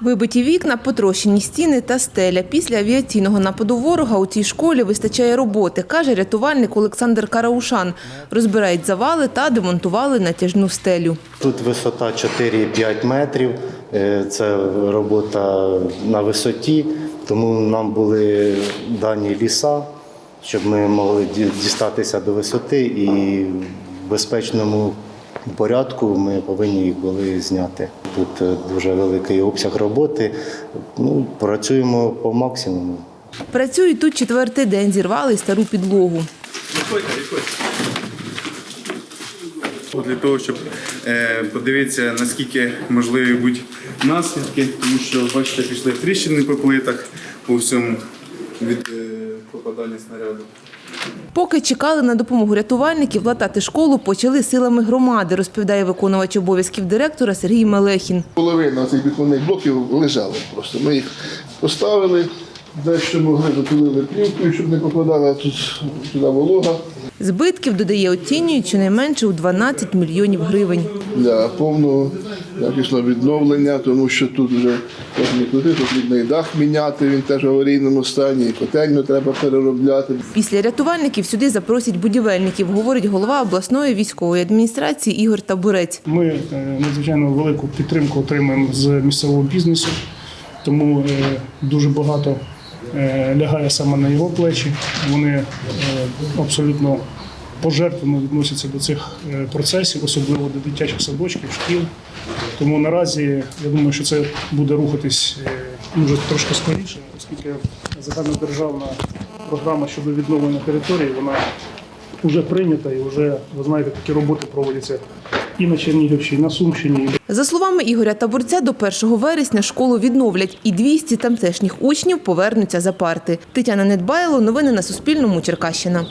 Вибиті вікна, потрощені стіни та стеля. Після авіаційного нападу ворога у цій школі вистачає роботи, каже рятувальник Олександр Караушан. Розбирають завали та демонтували натяжну стелю. Тут висота 4-5 метрів. Е, Це робота на висоті, тому нам були дані ліса, щоб ми могли дістатися до висоти і в безпечному порядку ми повинні їх були зняти. Тут е, дуже великий обсяг роботи. Ну, працюємо по максимуму. Працюють тут четвертий день, зірвали стару підлогу. От Для того, щоб е, подивитися, наскільки можливі будуть наслідки, тому що, бачите, пішли тріщини по плитах по всьому від е, попадання снаряду. Поки чекали на допомогу рятувальників, латати школу почали силами громади, розповідає виконувач обов'язків директора Сергій Мелехін. Половина цих бетонних блоків лежали просто. Ми їх поставили, дещо могли затулили плівкою, щоб не попадала тут туди волога. Збитків, додає, оцінюють щонайменше у 12 мільйонів гривень. Для повного якісного відновлення, тому що тут вже як не крути, потрібно і дах міняти, він теж в аварійному стані, і котельню треба переробляти. Після рятувальників сюди запросять будівельників, говорить голова обласної військової адміністрації Ігор Табурець. Ми е, надзвичайно велику підтримку отримуємо з місцевого бізнесу, тому е, дуже багато е, лягає саме на його плечі. Вони абсолютно пожертвовано відносяться до цих е, процесів, особливо до дитячих садочків, шкіл. Тому наразі я думаю, що це буде рухатись е, дуже трошки скоріше, оскільки загальнодержавна програма щодо відновлення території, вона вже прийнята і вже, ви знаєте, такі роботи проводяться і на Чернігівщині, на Сумщині. За словами Ігоря Табурця, до 1 вересня школу відновлять і 200 тамтешніх учнів повернуться за парти. Тетяна Недбайло, новини на Суспільному, Черкащина.